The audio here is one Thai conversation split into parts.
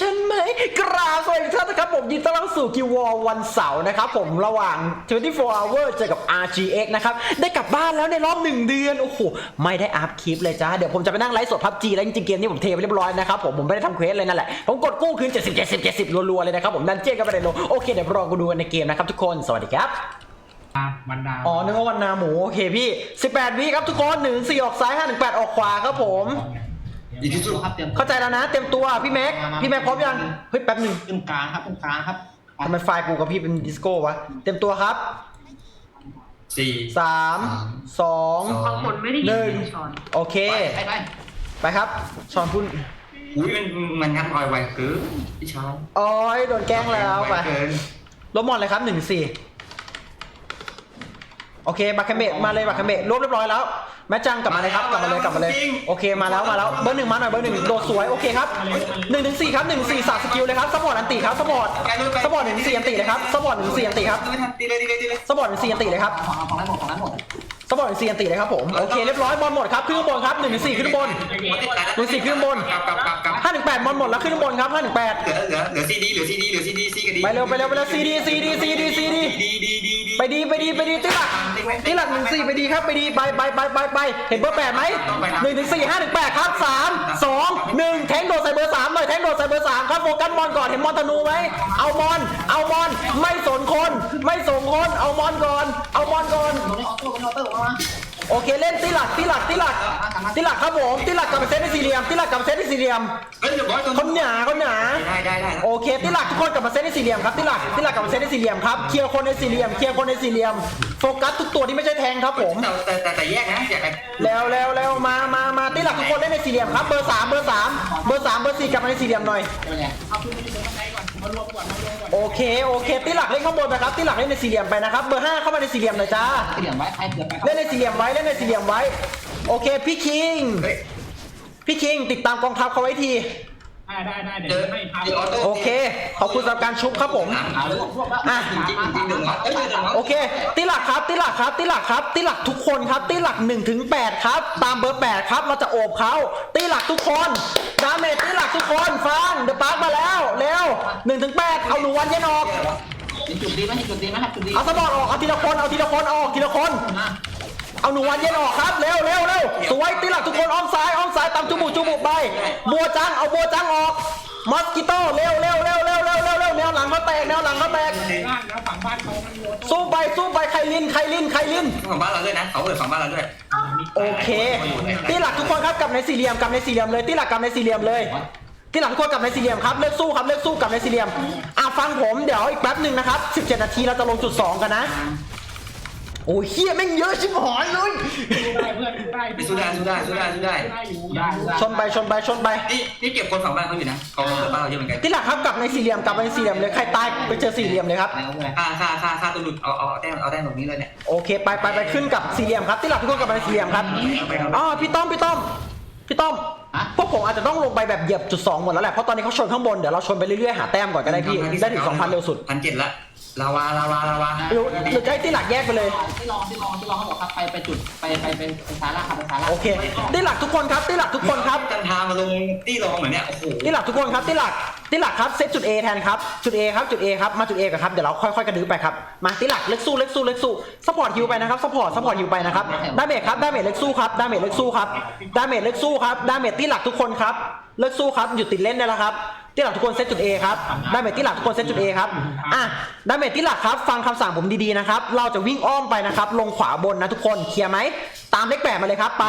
ฉันไหมกราบสวัสดีทุกท่านนะครับผมยินดีต้อนรับสู่กิวอวันเสาร์นะครับผมระหว่าง 24 hour เจอกับ RGX นะครับ ได้กลับบ้านแล้วในรอบหนึ่งเดือน โอ้โห ไม่ได้อัพคลิปเลยจ้าเดี๋ยวผมจะไปนั่งไลฟ์สดพับจีแล้วจริงๆเกมนี้ผมเทไปเรียบร้อยนะครับผมผมไม่ได้ทำเควสเลยนั่นแหละ ผมกดกู้คืน 70 70 70รัวๆเลยนะครับผมดันเจี้ยนก็ไม่ได้ลงโอเคเดี๋ยวรอกูดูกันในเกมนะครับทุกคนสวัสดีครับอะมันดาวอ๋อนึกว่าวันนาหมูโอเคพี่ 18วิครับทุกคน1 4ออกซ้าย5 1 8ออกขวาครับผม ดีที่สุดครับเตรียมเข้าใจแล้วนะ เต็มตัวพี่แม็กพี่แม็กพร้อมยังเฮ้ยแป๊บหนึ่งขึ้นกลางครับขึ้นกลางครับทำไมไฟล์กูกับพี่เป็นดิสโก้วะเต็มตัวครับสี่สามสองบางคนไม่ได้ยินหนึ่งเสียงช้อนโอเคไปไปไปครับชอนพุ่นอุ้ยมันมันงัดรอยไวเกินพี่ชายโอ้ยโดนแกล้งแล้วไปไเกินลบหมดเลยครับหนึ่งสี่โอเคบัคเคเมะมาเลยบัคเคเมะรวบเรียบร้อยแล้ว แม่จังกลับมาเลยครับกลับมาเลยกลับมาเลยโอเคมาแล้วมาแล้วเบอร์หนึ่งมาหน่อยเบอร์หนึ่งโดดสวยโอเคครับหนึ่งถึงสี่ครับหนึ่งสี่สามสกิลเลยครับสปอร์ตอันติครับสปอร์ตสปอร์ตหนึ่งสี่อันติเลยครับสปอร์ตหนึ่งสี่อันติครับตีเลยตีเลยตีเลยสปอร์ตหนึ่งสี่อันติเลยครับของของนั้นหมดของนั้นหมดสปอร์ตหนึ่งสี่อันติเลยครับผมโอเคเรียบร้อยบอลหมดครับขึ้นข้างบนครับหนึ่งถึงสี่ขึ้นข้างบนหนึ่งสี่ขึ้นบนกลับกลับกลับกลับห้าถึงแปดบอลหมดแล้วขึ้นข้างบนครับห้าถึงแปดเหลือเหลือเหลือซีดีเหลือซีดีเหลือซีดีซีกันดีไปเร็วไปเร็วไปเร็วซีดีซีดีซีดีซีดีดีดีดีดีไปดีไปดีไปดีติหลักติหลักหนึ่งสี่ไปดีครับไปดีไปไปไปไปไปเห็นเบอร์แปดไหมหนึ่งถึงสี่ห้าถึงแปดครับสามสองหนึ่งแทงโดดใส่เบอร์สามหน่อยแทงโดดใส่เบอร์สามครับโฟกัสบอลก่อนเห็นมอนธนูไหมเอามอนเอามอนไม่สนคน ไม่สนคนเอามอนก่อน เอามอนก่อนตรงนี้ออโต้กันออโต้ออกมาโอเคเล่นติหลักติหลักติหลักติหลักครับผมติหลักกลับไปเซตในสี่เหลี่ยมติหลักกลับไปเซตในสี่เหลี่ยมเฮ้ยเดี๋ยวบอยตรงเขาหนาเขาหนาได้ได้ได้โอเคติหลักทุกคนกลับมาเซตในสี่เหลี่ยมครับติหลักติหลักกลับมาเซตในสี่เหลี่ยมครับเคลียร์คนในสี่เหลี่ยมเคลียร์คนในสี่เหลี่ยมโฟกัสทุกตัวที่ไม่ใช่แทงครับผมแต่แต่แต่แยกนะอยากแล้วแล้วแล้วมามามาติหลักทุกคนเล่นในสี่เหลี่ยมครับเบอร์สามเบอร์สามเบอร์สามเบอร์สี่กลับมาในสี่เหลี่ยมหน่อยเป็นไงเอาขึ้นไปที่ตรงไหนก่อนมารวมก่อนมารวมก่อน โอเคโอเคติหลักเล่นข้างบนไปครับติหลักเล่นในสี่เหลี่ยมไปนะครับเบอร์ห้าเข้ามาในสี่เหลี่ยมหน่อยจ้าเตรียมไว้ใครเตรียมไปเล่นในสี่เหลี่ยมไว้เล่นในสี่เหลี่ยมไว้ โอเคพี่คิงเฮ้ยพี่คิงติดตามกองทัพเขาไว้ที ได้ได้ได้เจเดี๋ยวอให้พาเจอออโต้โอเค ขอบคุณสำหรับการชุบครับผมเอาเลยพวกว่าอะ จริงจริงจริงหนึ่งร้อยเอ้ยหนึ่งร้อยโอเคติหลักครับติหลักครับติหลักครับติหลักทุกคนครับติหลัก1ถึง8ครับ ตามเบอร์ 8 ครับ เราจะโอบเขาติหลักทุกคน ดาเมจติหลักทุกคน ฟัง เดอะปาร์คมาแล้ว เร็ว1ถึง8เอาหนูวันเย็นออกเห็นจุดดีไหมเห็นจุดดีไหมครับจุดดีเอาสมอดออก เอาทีละคน เอาทีละคนเอาออกทีละคน มา เอาหนูวันเย็นออกครับเร็วเร็วเร็วสวยติหลักทุกคนอ้อมซ้ายอ้อมซ้ายตามจุบุจุบุไปบัวจังเอาบัวจังออกมอสกิโต้เร็วเร็วเร็วเร็วเร็วเร็วเร็วแนวหลังเขาแตกแนวหลังเขาแตกล่างแล้วฝั่งบ้านเขามันโยนสู้ไปสู้ไปใครลินใครลินใครลินของบ้านเราด้วยนะเขาเปิดของบ้านเราด้วยโอเคตีหลักทุกคนครับกลับในสี่เหลี่ยมกลับในสี่เหลี่ยมเลยตีหลักกลับในสี่เหลี่ยมเลยตีหลักทุกคนกลับในสี่เหลี่ยมครับเลิกสู้ครับเลิกสู้กลับในสี่เหลี่ยมอะฟังผมเดี๋ยวอีกแป๊บหนึ่งนะครับ 17 นาทีเราจะลงจุดสองกันนะ โอ้ยเฮียแม่งเยอะชิบหายเลยได้เพื่อนได้ไปสู้ได้สู้ได้สู้ได้สู้ได้ได้ อยู่ได้อยู่ชนไปชนไปชนไปนี่นี่เก็บคนฝั่งบ้านเขาอยู่นะเขาเปิดบ้านเราเยอะเหมือนกันตีหลักครับกลับในสี่เหลี่ยมกลับในสี่เหลี่ยมเลยใครตายไปเจอสี่เหลี่ยมเลยครับค่าค่าค่าค่าตัวหลุดเอาเอาแต้มเอาแต้มตรงนี้เลยเนี่ย โอเคไปไปไปขึ้นกับสี่เหลี่ยมครับตีหลักทุกคนกลับในสี่เหลี่ยมครับอ๋อพี่ต้อมพี่ต้อมพี่ต้อมพวกผมอาจจะต้องลงไปแบบเหยียบจุดสองหมดแล้วแหละเพราะตอนนี้เขาชนข้างบนเดี๋ยวเราชนไปเรื่อยๆหาแต้มก่อนก็ได้พี่ได้ถึง2,000เร็วสุด พันเจ็ดละ ลาวาลาวาลาวาหรือหรือจะให้ตีหลักแยกไปเลย ที่ลองที่ลองที่ลองเขาบอกครับไปไปจุดไปไปเป็นสาระครับเป็นสาระโอเคตีหลักทุกคนครับตีหลักทุกคนครับจันทามาลงตี้รองเหมือนเนี่ยโอ้โหตีหลักทุกคนครับตีหลักตีหลักครับเซตจุด A แทนครับจุด A ครับจุด A ครับมาจุด A กันครับเดี๋ยวเราค่อยๆกระดื้อไปครับมาตีหลักเล็กสู้เล็กสู้เล็กสู้ซัพพอร์ตฮิวไปนะครับซัพพอร์ตซัพพอร์ตฮิวไปนะครับดาเมจครับดาเมจเล็กสู้ครับดาเมจเล็กสู้ครับดาเมจเล็กสู้ครับดาเมจตีหลักทุกคนครับ เลิกสู้ครับหยุดติดเล่นได้แล้วครับตีหลักทุกคนเซตจุด A ครับดาเมจตีหลักทุกคนเซตจุด A ครับอะดาเมจตีหลักครับฟังคำสั่งผมดีๆนะครับเราจะวิ่งอ้อมไปนะครับลงขวาบนนะทุกคนเคลียร์ไหมตามเลขแปดมาเลยครับไป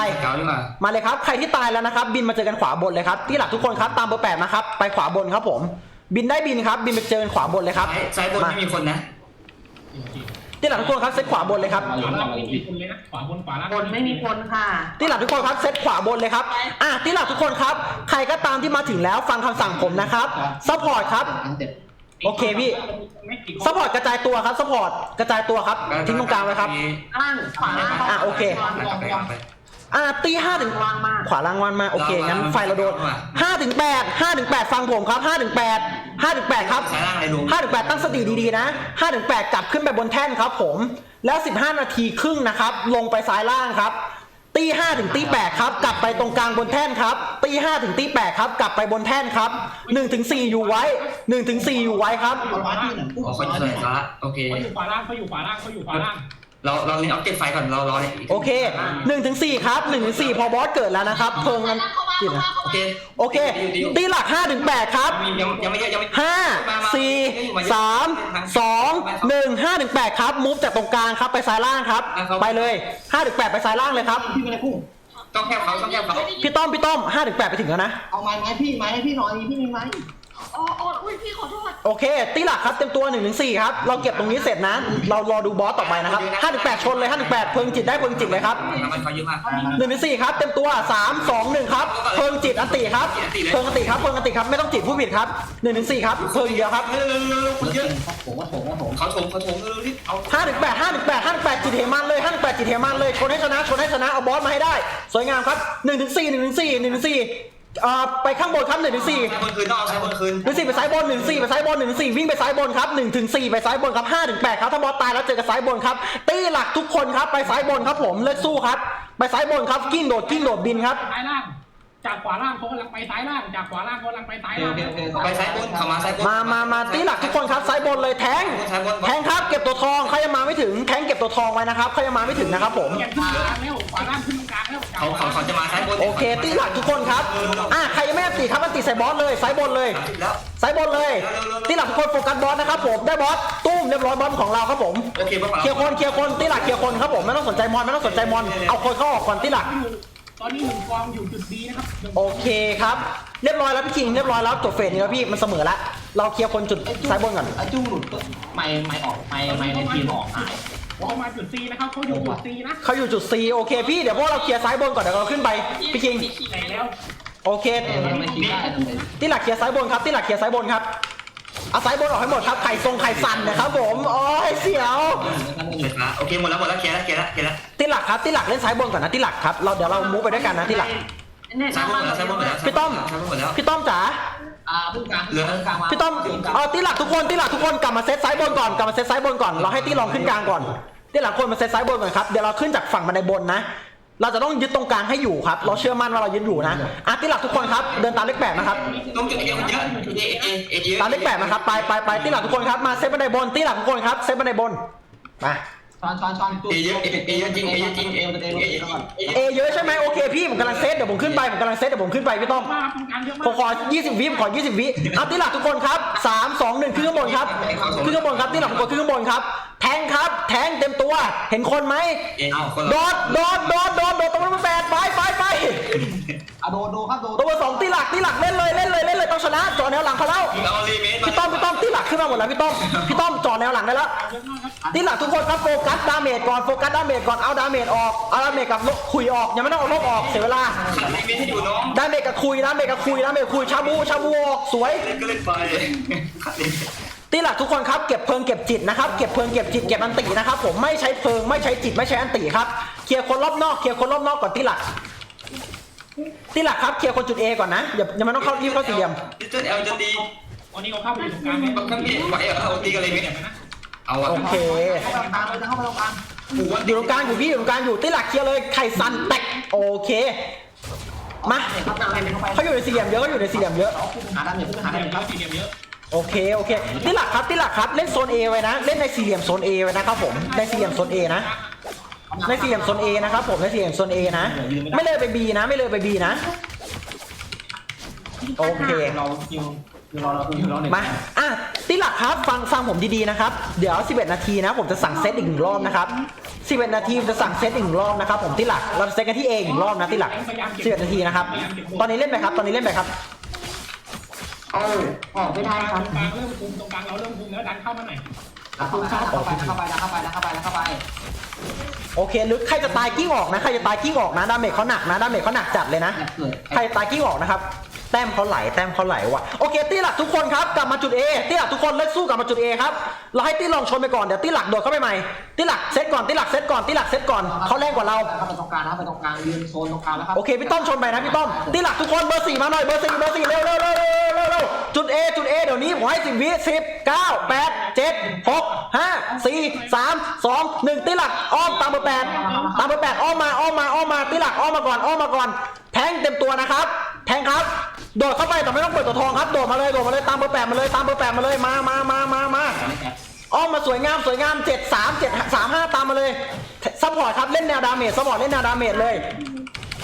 มาเลยครับใครที่ตายแล้วนะครับ บินมาเจอกันขวาบนเลยครับที่หลักทุกคนครับตามเบอร์แปดนะครับไปขวาบนครับผม บินได้บินครับ บินไปเจอกันขวาบนเลยครับซ้ายซ้บนไม่มีคนนะ ที่หลักทุกคนครับเซตขวาบนเลยครับ ขวาล่างไม่มีคนเลยนะขวาบนขวาล่างบนไม่มีคนค่ะ ที่หลักทุกคนครับเซตขวาบนเลยครับ อะที่หลักทุกคนครับ ใครก็ตามที่มาถึงแล้วฟังคำสั่งผมนะครับซัพพอร์ตครับ โอเคพี่ ซัพพอร์ตกระจายตัวครับซัพพอร์ตกระจายตัวครับทิ้งตรงกลางไว้ครับ ล่างขวาล่างอะโอเค อะตีห้าถึงขวาล่างวันมาโอเคงั้นไฟเราโดนห้าถึงแปดห้าถึงแปดฟังผมครับห้าถึงแปด ห้าถึงแปดครับซ้ายล่างเลยลุงห้าถึงแปดตั้งสติดีๆนะห้าถึงแปดกลับขึ้นไปบนแท่นครับ ผม แล้ว15นาทีครึ่งนะครับ ลงไปซ้ายล่างครับตีตีห้าถึงตีแปดครับ กลับไปตรงกลางบนแท่นครับ ตีห้าถึงตีแปดครับ กลับไปบนแท่นครับหนึ่งถึงสี่อยู่ไว้หนึ่งถึงสี่อยู่ไว้ครับเอาไว้ที่หนึ่งขอคนสวยละโอเคเขาอยู่ขวาล่างเขาอยู่ขวาล่างเขาอยู่ขวาล่างเราเราเล่นเอาเก็บไฟก่อนเรารอเนี่ยโอเคหนึ่งถึงสี่ครับหนึ่งถึงสี่พอบอสเกิดแล้วนะครับ เพิง กันจิตนะโอเคโอเคตีหลักห้าถึงแปดครับ ยังยังไม่เยอะยังไม่ห้าสี่สามสองหนึ่งห้าถึงแปดครับมูฟจากตรงกลางครับไปซ้ายล่างครับ ไปเลยห้าถึงแปดไปซ้ายล่างเลยครับ พี่ไม่ได้พุ่งต้องแคบเขาต้องแคบเขาพี่ต้อมพี่ต้อมห้าถึงแปดไปถึงแล้วนะเอาไม้ไม้พี่ไม้ให้พี่หน่อยพี่มีไม้ อ๋ออ๋ออุ้ยพี่ขอโทษโอเค ตีหลักครับเต็มตัว1นถึงสครับ เราเก็บตรงนี้เสร็จนะ เรารอดูบอสต่อไปนะครับ5ถึง8ชนเลย5ถึง8เพิงจิตได้เพิงจิตเลยครับน้ำมันไฟเยอะมาก1นถึงสครับเต็มตัว 3 2 1 ครับ เพิงจิตอันติครับ เพิงอันติครับเพิงอันติครับไม่ต้องจิตผู้ผิดครับ1นถึงสครับเพิงเดียวครับเร็วเร็วเร็วเยอะผมว่าผมว่าผมเขาชมเขาชมเร็วรีบเอา5ถึง8 5ถึง8 5ถึง8จิตเหมันเลย5ถึง8จิตเหมันเลยชนให้ชนะชนให้ชนะเอาบอสมาให้ได้ สวยงามครับ1ถึง4 1ถึง4 1ถึง4 อ่าไปข้างบนครับ1ถึง4ใช้บนคืนต้องเอาใช้บนคืนหนึ่งสี่ไปซ้ายบนหนึ่งสี่ไปซ้ายบนหนึ่งสี่วิ่งไปซ้ายบนครับหนึ่งถึงสี่ไปซ้ายบนครับห้าถึงแปดครับถ้าบอสตายแล้วเจอกับซ้ายบนครับตีหลักทุกคนครับไปซ้ายบนครับผมเลิกสู้ครับ ไปซ้ายบนครับกิ้งโดดกิ้งโดดบินครับ ซ้ายล่าง จากขวาล่างเขากำลังไปซ้ายล่าง จากขวาล่างเขากำลังไปซ้ายโอล่างเคโอเคไปซ้ายบนเขามาซ้ายบนมามามาตีหลักทุกคนครับซ้ายบนเลยแทง แทงครับเก็บตัวทองใครยังมาไม่ถึงแทงเก็บตัวทองไว้นะครับใครยังมาไม่ถึงนะครับผมเก็บขึ้นกลางแล้วขวาล่างขึ้นกลางแล้วเขาเขาเขาจะมาซ้ายบนโอเคตีหลักทุกคนครับอะใครยังไม่อันตีครับอันตีใส่บอสเลยซ้ายบนเลยแล้วซ้ายบนเลยตีหลักทุกคนโฟกัสบอสนะครับผมได้บอสตุ้มเรียบร้อยบอสของเราครับผมโอเคป่ะเคลียร์คนเคลียร์คนตีหลักเคลียร์คนครับผมไม่ต้องสนใจมอนไม่ต้องสนใจมอนเอาคนเข้าออกก่อนตีหลัก ตอนนี้หนึ่งกองอยู่จุดดีนะครับโอเคครับ เรียบร้อยแล้วพี่คิงเรียบร้อยแล้วจบเฟสนี้แล้วพี่มันเสมอละเราเคลียร์คนจุดซ้ายบนก่อน ไอ้จุ้งหลุดไม้ไม้ออกไม้ไม้ในทีมออกหายเขามาจุดซีนะครับเขาอยู่จุดซีนะเขาอยู่จุด C โอเคพี่เดี๋ยวพวกเราเคลียร์ซ้ายบนก่อนเดี๋ยวเราขึ้นไปพี่คิงแต่แล้วโอเคไม่คิดได้ทำไมตีหลักเคลียร์ซ้ายบนครับตีหลักเคลียร์ซ้ายบนครับ เอาซ้ายบนออกให้หมดครับไข่ทรงไข่สั่นนะครับผมโอ้ยเสียว โอเคหมดแล้วหมดแล้วเคลียร์แล้วเคลียร์แล้วเคลียร์แล้วตีหลักครับตีหลักเล่นซ้ายบนก่อนนะตีหลักครับเราเดี๋ยวเรามูฟไปด้วยกันนะตีหลักเนี่ยซ้ายบนหมดแล้วซ้ายบนหมดแล้วพี่ต้อมซ้ายบนหมดแล้ว พี่ต้อมจ๋าอ่าพึ่งกลางพึ่งกลางมาพี่ต้อมเอาตีหลักทุกคนตีหลักทุกคนกลับมาเซตซ้ายบนก่อนกลับมาเซตซ้ายบนก่อนเราให้ตีรองขึ้นกลางก่อนตีหลักคนมาเซตซ้ายบนก่อนครับเดี๋ยวเราขึ้นจากฝั่งบันไดบนนะ เราจะต้องยึดตรงกลางให้อยู่ครับ เราเชื่อมั่นว่าเรายึดอยู่นะอะตีหลักทุกคนครับ เดินตามเลขแปดนะครับ ต้องจุดเอเยอะเอเอเอเยอะตามเลขแปดนะครับ ไปไปไปตีหลักทุกคนครับ มาเซตบันไดบนตีหลักทุกคนครับ เซตบันไดบน มา ช้อนช้อนช้อนจุ้เอเยอะเอเอเยอะจริงเอเยอะจริงเอเอเยวอะเอวเอวก่อนเอเยอะใช่ไหมโอเคพี่ผมกำลังเซตเดี๋ยวผมขึ้นไปผมกำลังเซตเดี๋ยวผมขึ้นไปพี่ต้อมมากตรงกลางเยอะมาผมกขอ 20 วิผมขอ 20 วิเอาตีหลักทุกคนครับ 3 2 1ขึ้นข้างบนครับขึ้นข้างบนครับตีหลักทุกคนขึ้นข้างบนครับ แทงครับแทงเต็มตัวเห็นคนไหมเอเอาคนโดละดโดดโดดโดดโดดตรงนั้นแปดไปไปไปอะโดโดครับโดตัวสองตีหลักตีหลักเล่นเลยเล่นเลยเล่นเลยต้องชนะจ่อแนวหลังเขาแล้วเอาลีเม ตพี่หลักขึ้นมาหมดแล้วพี่ต้อม พี่ต้อมจ่อแนวหลังได้แล้วตีหลักทุกคนครับโฟกัสดาเมจก่อนโฟกัสดาเมจก่อนเอาดาเมจออกเอาดาเมจกับลบคุยออกยังไม่ต้องเอาลบออกเสียเวลาขัดลีเมตให้อยู่น้องดาเมจกับคุยดาเมจกับคุยดาเมจคุยชาบูชาบูออกสวยเล่นก็เล่นไปตีหลักทุกคนครับเก็บเพลิงเก็บจิตนะครับเก็บเพลิงเก็บจิตเก็บอันตินะครับผมไม่ใช้เพลิงไม่ใช้จิตไม่ใช้อันติครับเคลียร์คนรอบนอกเคลียร์คนรอบนอกก่อนตีหลักตีหลักครับเคลียร์คนจุด A ก่อนนะอย่าอย่าไม่ต้องเข้ารีบเข้าสี่เหลี่ยมจิตอลเอลจะตี วันนี้เขาเข้าไปอยู่ตรงกลางบางครั้งพี่ไหวเอาตีกันเลยไหมเดี๋ยวนะเอาอะโอเคเข้าไปตรงกลางเลยนะเข้าไปตรงกลางหัวอยู่ตรงกลางอยู่พี่อยู่ตรงกลางอยู่ตีหลักเคลียร์เลยไข่สันแตกโอเคมาเข้าไปเข้าไปเขาอยู่ในสี่เหลี่ยมเยอะเขาอยู่ในสี่เหลี่ยมเยอะเอาขึ้นหาด้านเหนือขึ้นหาด้านเหนือครับสี่เหลี่ยมเยอะโอเคโอเคตีหลักครับตีหลักครับเล่นโซน A ไว้นะเล่นในสี่เหลี่ยมโซน A ไว้นะครับผมในสี่เหลี่ยมโซน A นะในสี่เหลี่ยมโซน A นะครับผมในสี่เหลี่ยมโซน A นะ ไม่เลยไป B นะ ไม่เลยไป B นะ โอเคเราคิวคิวเราเราคิวเราหนึ่งมา อะที่หลักครับ ฟังฟังผมดีๆนะครับ เดี๋ยว 11 นาทีนะ ผมจะสั่งเซตอีกหนึ่งรอบนะครับ 11 นาทีผมจะสั่งเซตอีกหนึ่งรอบนะครับ ผมที่หลัก เราจะเซตกันที่ A อีกหนึ่งรอบนะที่หลัก 11 นาทีนะครับ ตอนนี้เล่นไปครับ ตอนนี้เล่นไปครับ เอาออกไม่ได้คตรัรบงกลางเริ่มคุมตรงกลางเราเริ่มคุมแล้วดันเข้ามาหน่อยเข้าไปเข้าไปเข้าไปเข้าไปเข้าไปเข้าไปโอเคลึกใครจะตายกิ้งออกนะ ใครจะตายกิ้งออกนะ ดาเมจเขาหนักนะ ดาเมจเขาหนักจัดเลยนะเกิดใครตายกิ้งออกนะครับ แต้มเขาไหลแต้มเขาไหลว่ะโอเคตีหลักทุกคนครับกลับมาจุด A ตีหลักทุกคนเลิกสู้กลับมาจุด A ครับเราให้ตีลองชนไปก่อนเดี๋ยวตีหลักโดดเข้าไปใหม่ตีหลักเซตก่อนตีหลักเซตก่อนตีหลักเซตก่อนเขาแรงกว่าเราเข้าไปตรงกลางเข้าไปตรงกลางยืนโซนตรงกลางแล้วครับโอเคพี่ต้อมชนไปนะพี่ต้อมตีหลักทุกคนเบอร์สี่มาหน่อยเบอร์สี่เบอร์สี่เร็วเร็วเร็วเร็วเร็วเร็วจุดจุด A จุด A เดี๋ยวนี้ผมให้สิบวิสิบเก้าแปดเจ็ดหกห้าสี่สามสองหนึ่งตีหลักอ้อมตามเบอร์แปดตามเบอร์แปดอ้อมมาอ้อมมาอ้อมมาตีหลักอ้อมมาก่อนอ้อมมาก่อนแทงเต็มตัวนะครับ แทงครับ โดดเข้าไปแต่ไม่ต้องเปิดตัวทองครับ โดดมาเลย โดดมาเลย ตามเบอร์แปดมาเลย ตามเบอร์แปดมาเลย มามามามามาอ้อมมาสวยงาม สวยงามเจ็ดสามเจ็ดสามห้าตามมาเลยซัพพอร์ตครับ เล่นแนวดาเมจซัพพอร์ตเล่นแนวดาเมจเลย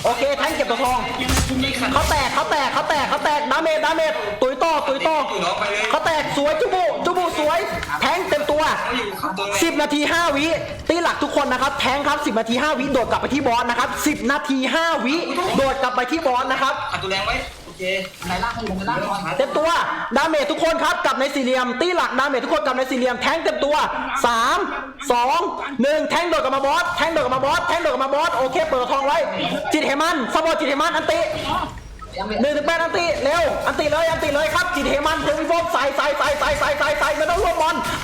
โอเค แทงเก็บตัวทอง เขาแตกเขาแตกเขาแตกเขาแตก ดาเมจ ดาเมจ ตุยต่อตุยต่อเขาแตก สวย จุบุ จุบุสวย แทงเต็ม เขาอยู่ขัดตัวไง10นาที5วิ ตีหลักทุกคนนะครับ แทงครับ10นาที5วิ โดดกลับไปที่บอสนะครับ10นาที5วิ โดดกลับไปที่บอสนะครับ ขัดตัวแรงไว้ โอเคในล่างให้ลงในล่างก่อนเต็มตัว ดาเมจทุกคนครับกลับในสี่เหลี่ยม ตีหลักดาเมจทุกคนกลับในสี่เหลี่ยม แทงเต็มตัว3 2 1แทงโดดกลับมาบอส แทงโดดกลับมาบอส แทงโดดกลับมาบอส โอเค เปิดทองไว้ จิตเหมันสมอจิตเหมันอันติยังไม่หนึ่งถึงแปดอันติเร็วอันติเลยอันติเลยครับจิตเหมันเทวิโฟมใส่ใส่ใส่ใส่ใส่ใ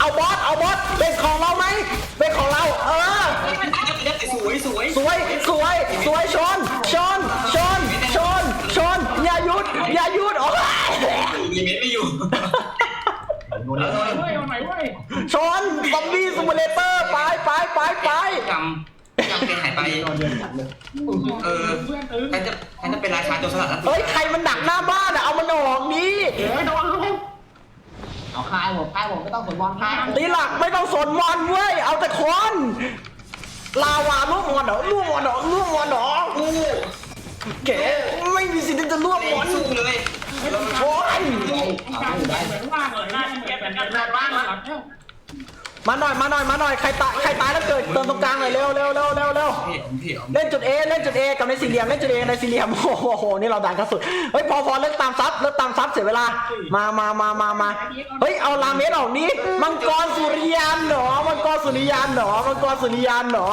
เอาบอส เอาบอส เป็นของเราไหม เป็นของเรา เออ สวยสวยสวย สวย สวย ชน ชน ชน ชน ชน อย่าหยุด อย่าหยุด โอ้ยลิมิตไม่อยู่โดนเลยเฮ้ยเอาไหนเว้ยชนซอมบี้ซิมูเลเตอร์ ไปไปไปไป จำจำเป็นหายไปโดนเดินจัดเลยเออเพื่อนตื้อใครจะใครจะเป็นราชาโจรสลัดแล้วเฮ้ย ใครมันดักหน้าบ้านอะเอามันออกดิ เอาคายหมดคายหมดไม่ต้องสนบอลคายตีหลักไม่ต้องสนมอนเว้ย เอาแต่คนลาวาลูกมอนเหรอลูกมอนเหรอลูกมอนเหรอกูแกไม่มีสิทธิ์ที่จะร่วมมอนสู้เลยโอ้ยการเหมือนว่างเลยน่าจะเก็บเหมือนกันแบบว่างหลังแล้ว มาหน่อยมาหน่อยมาหน่อยใครตายใครตายแล้วเกิดเติมตรงกลางหน่อยเร็วเร็วเร็วเร็วเร็วพี่ผมพี่ผมเล่นจุด A เล่นจุด A กับในสี่เหลี่ยมเล่นจุด A ในสี่เหลี่ยมโอ้โหนี่เราดังกันสุดเฮ้ยพอพอเลิกตามซับเลิกตามซับเสียเวลามามามามามาเฮ้ยเอาลาเมสออกนี้มังกรสุริยันเหรอมังกรสุริยันเหรอมังกรสุริยันเหรอ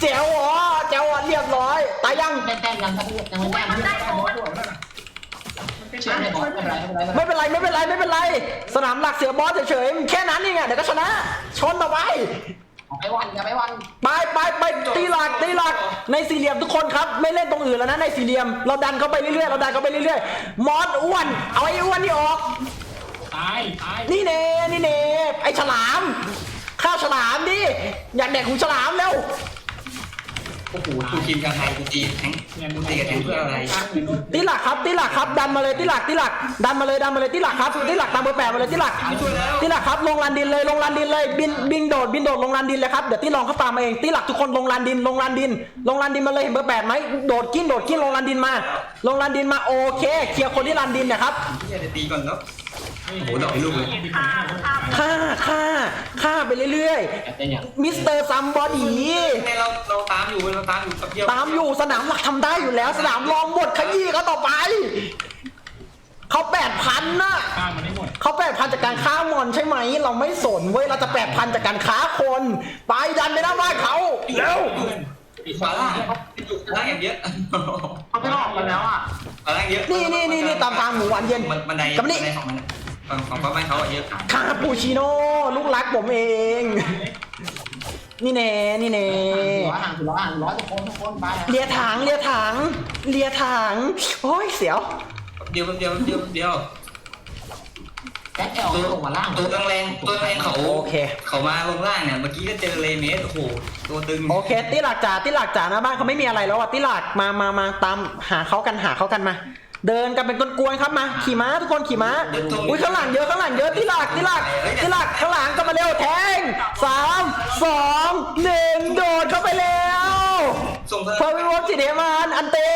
แจ๋วเหรอแจ๋วเหรอเรียบร้อยตายยังแต้มแต้มยังตะลุยังไม่แต้มไม่ได้ เชื่อในบอลไม่เป็นไรไม่เป็นไรไม่เป็นไรไม่เป็นไรไม่เป็นไร สนามหลักเสือบอสเฉยๆแค่นั้นเองอะเดี๋ยวก็ชนะ ชนต่อไปไปวันอย่าไปวันไปไปไปตีหลักตีหลักในสี่เหลี่ยมทุกคนครับ ไม่เล่นตรงอื่นแล้วนะในสี่เหลี่ยม เราดันเข้าไปเรื่อยๆเราดันเข้าไปเรื่อยๆมอสอ้วน เอาไอ้อ้วนนี่ออกตายตายนี่เน่นี่เน่ไอ้ฉลาม ข้าวฉลามดิอยากแดกหูฉลามเร็ว โอ้โหกูทีมชาไทยกูตีแทงกูตีกับแทงเพื่ออะไรตีหลักครับตีหลักครับดันมาเลยตีหลักตีหลักดันมาเลยดันมาเลยตีหลักครับตีหลักตามเบอร์แปดมาเลยตีหลักตีหลักครับลงลานดินเลยลงลานดินเลยบินบินโดดบินโดดลงลานดินเลยครับเดี๋ยวตีลองเขาตามมาเองตีหลักทุกคนลงลานดินลงลานดิน ลงลานดินมาเลยเห็นเบอร์แปดไหมโดดกิ้นโดดกิ้นลงลานดินมา ลงลานดินมาโอเคเคลียร์คนที่ลานดินเนี่ยครับพี่จะตีก่อนแล้วโอ้ โหดอกให้ลูกเลยฆ่าฆ่าฆ่าไปเรื่อยแต่เต้นอย่างๆมิสเตอร์ซัมบอดีในเราเราตามอยู่เราตามอยู่กับเดียวตามอยู่สนามหลักทำได้อยู่แล้ว สนามรองหมดขยี้เขาต่อไป เขาแปดพันน่ะข้ามมันได้หมดเขาแปดพันจากการค้ามอนใช่ไหม เราไม่สนเว้ย เราจะแปดพันจากการค้าคน ไปดันไปหน้าบ้านเขาเร็วปิดฟ้าล่างอยู่ล่างอย่างเยอะเขาไม่รอดกันแล้วอะฟ้าล่างเยอะนี่นี่นี่นี่ตามทางหมูหวานเย็นบันไดกับบันนี่ไดของมัน ฝั่งของฟ้าบ้านเขาอะเยอะคาปูชิโน่ลูกรักผมเอง นี่แน่นี่แน่ร้อยห่างถึงร้อยห่างร้อยทุกคนทุกคนไปเลียถังเลียถังเลียถังโอ้ยเสียวเดียวเดียวเดียวเดียวแจ็คแอลลงมาล่างตัวแรงตัวแรงเขาโอเค เขามาลงล่างเนี่ยเมื่อกี้ก็เจอเลเมสโอ้โหตัวตึงโอเค ติหลักจ่าติหลักจ่าหน้าบ้านเขาไม่มีอะไรแล้วอะติหลักมามามาตามหาเขากันหาเขากันมา เดินกันเป็นกวนๆครับมา ขี่ม้าทุกคนขี่ม้า อุ้ยข้างหลังเยอะข้างหลังเยอะติหลักติหลักติหลักข้างหลังก็มาเร็วแทงสามสองหนึ่งโดดเข้าไปแล้วส่งเธอพอวิวจิตเดมานอันเตะ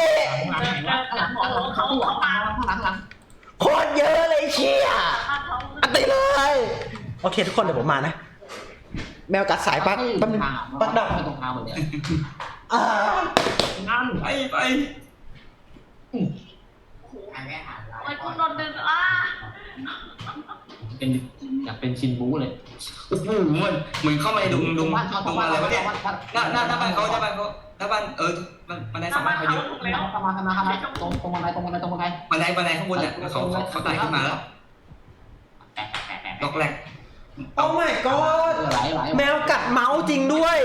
หลังเห็นแล้วข้างหลังข้างหลังข้างหลังข้างหลังข้างหลังโคตรเยอะเลยเชี่ยอันเตะเลย โอเคทุกคนเดี๋ยวผมมานะ แมวกัดสายปักปัปักกทางปักดับไปตรงทางหมดเลยอ่านั่นไปไป ไอ้คุณโดนดึงอะเป็นอยากเป็นชินบูเลยโอ้โหมันเหมือนเข้ามาในดุงดุงบ้านชาวดุงบ้านอะไรวะเนี่ยบ้านหน้าหน้าหน้าบ้านเขาหน้าบ้านเขาหน้าบ้านเออมันบันไดสองบ้านเขาเยอะเข้ามาเข้ามาเข้ามาตรงตรงบันไดตรงบันไดตรงบันไดบันไดบันไดข้างบนเนี่ยเขาเขาเขาไต่ขึ้นมาแล้วล็อกแรกโอ้ my god ไหลไหลแมวกัดเมาส์จริงด้วย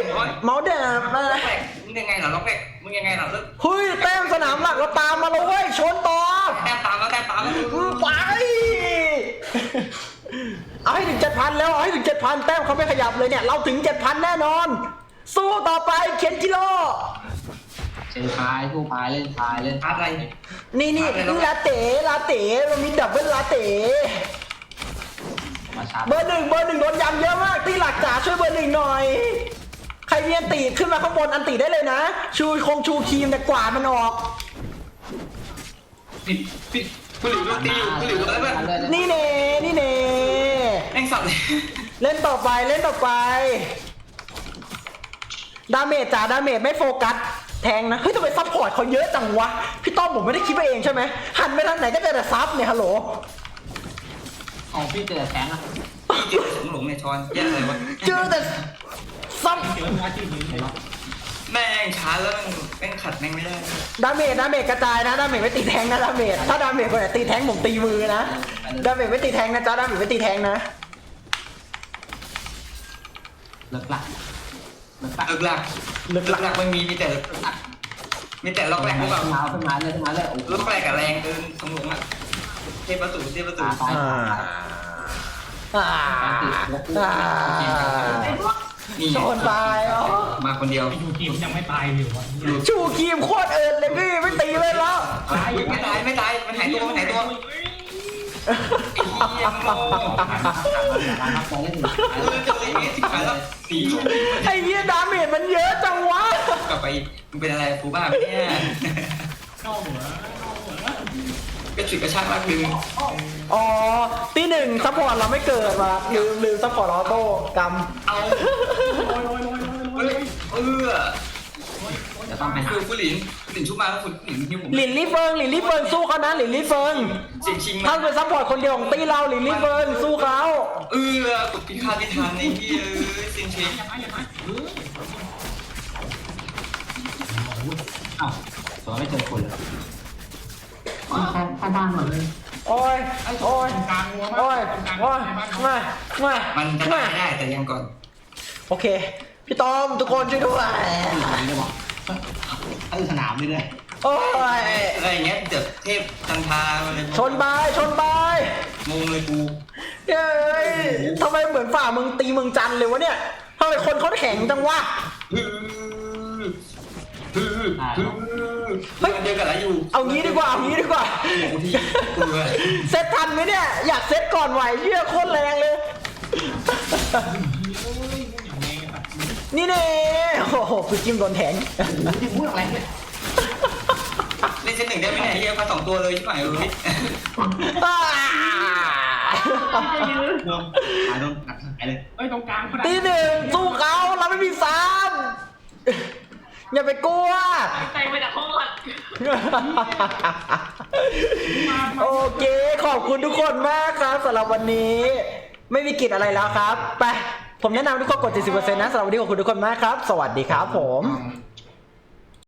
เมาส์เด็บล็อกแรกมึงยังไงล่ะล็อกแรก มึงยังไงล่ะเฮ้ยแต้มสนามหลักเราตามมาแล้วเว้ยชนต่อแต้มตามแล้วแต้มตามแล้วอืมไป เอาให้ถึงเจ็ดพันแล้วเอาให้ถึงเจ็ดพันแต้มเขาไม่ขยับเลยเนี่ย เราถึงเจ็ดพันแน่นอน สู้ต่อไปเคนจิโร่เชนพายผู้พายเล่นพายเล่นพาร์ทอะไรนี่นี่นี่ลาเต๋ลาเต๋เรามีดับเบิลลาเต๋มาชาร์จเบอร์หนึ่งเบอร์หนึ่งโดนยำเยอะมากตีหลักจ๋าช่วยเบอร์หนึ่งหน่อย ใครมีอันตีขึ้นมาข้างบนอันตีได้เลยนะ ชูคงชูครีมแต่กวาดมันออก ปิดปิดผู้หลิวโดนตีอยู่ผู้หลิวโดนแล้วแบบนี่เน่นี่เน่แม่งสับเลยเล่นต่อไปเล่นต่อไป ดาเมจจ๋าดาเมจไม่โฟกัส แทงนะ เฮ้ยทำไมซัพพอร์ตเขาเยอะจังวะ พี่ต้อมผมไม่ได้คิดไปเองใช่ไหม หันไปทางไหนก็เจอแต่ซับเนี่ยฮัลโหลของพี่เจอแทงอะพี่เจอสมหลงในชอนแย่เลยวะเจอแต่ ซับเจอมืออาชีพนี้เห็นปะแม่งช้าแล้วแม่งแม่งขัดแม่งไม่ได้ดาเมจดาเมจกระจายนะดาเมจไม่ตีแทงนะดาเมจถ้าดาเมจคนไหนตีแทงผมตีมือนะดาเมจไม่ตีแทงนะจ๊ะดาเมจไม่ตีแทงนะเลิกละเลิกละเลิกหลักเลิกหลักหลักไม่มีมีแต่มีแต่ล็อกแรกหรือเปล่าขึ้นมาขึ้นมาเลยขึ้นมาเลยโอ้โหล็อกแรกกับแรงเกินสมหลงอะเทพประตูเทพประตูตาตายอ่าอ่าอ่า ไอ้พวก นี่ชนตายเหรอมาคนเดียวไอ้ยูทีมยังไม่ตายอยู่อะชูครีมโคตรเอิญเลยพี่ไม่ตีเลยแล้วอุ๊ยไม่ตายไม่ตายมันหายตัวมันหายตัวไอ้เหี้ยโง่ครับจะเล่นเออเจอไอ้เมสสิบขาแล้วหนีชุบไอ้เหี้ยดาเมจมันเยอะจังวะกลับไปมึงเป็นอะไรฟูบ้าไหมเนี่ยเข้าหัวเข้าหัวกระฉุดกระชากมากดึงอ๋อตีหนึ่งซัพพอร์ตเราไม่เกิดว่ะลืมลืมซัพพอร์ตออโต้กเอา โรยโรยโรยโรยโรเฮ้ยยเออจะต้องไปหาคือผู้หลินผู้หลินชุบมาแล้วผู้หลินที่ผมำหลินลี่เฟิงหลินลี่เฟิงสู้เขานะหลินลี่เฟิงเสียงชิงถ้ามาเป็นซัพพอร์ตคนเดียวของตีเราหลินลี่เฟิงสู้เขาเออกดพิฆาตไม่ทันไอ้เหี้ยเอ้ยเสียงชิงอย่ามาอย่ามาเออเอ้าตัวไม่เจอคนเลยเข้าเข้าบ้านหมดเลยโอ้ยโอ้ยโอ้ยโอ้ยบ้ามามามันจะมาตายได้แต่ยังก่อนโอ โอเค พี่ตอมทุกคนช่วยด้วยนี่บอกเออสนามนี่เลยโอ้ยอะไรอย่างเงี้ยเดี๋ยวเทพจันทาอะไรชนบายชนบายงงเลยกูเย้ยทำไมเหมือนฝ่ามึงตีมืองจันเลยวะเนี่ยทำไมคนเขาแข็งจังวะฮือฮือฮือมันเดียวกับอะไรอยู่เอางี้ดีกว่าเอางี้ดีกว่าเลยเซตทันไหมเนี่ยอยากเซตก่อนไหวเชื่อโคตรแรงเลย นี่เน่โอ้โหคือจิ้มโดนแทงที่พูดอะไรเนี่ยเล่นเซตหนึ่งได้ไหมเนี่ยเฮียมาสองตัวเลยใช่ไหมเอออ่าจะยืนรวมหายโดนกัดหายเลยเอ้ยตรงกลางเขาได้ตีหนึ่งสู้เขาเราไม่มีซ้ำอย่าไปกลัว ใจไปจากห้องก่อนโอเค ขอบคุณทุกคนมากครับสำหรับวันนี้ ไม่มีกิจอะไรแล้วครับ ไป ผมแนะนำทุกคนกด 70%นะสำหรับวันนี้ขอบคุณทุกคนมากครับ สวัสดีครับผมอืม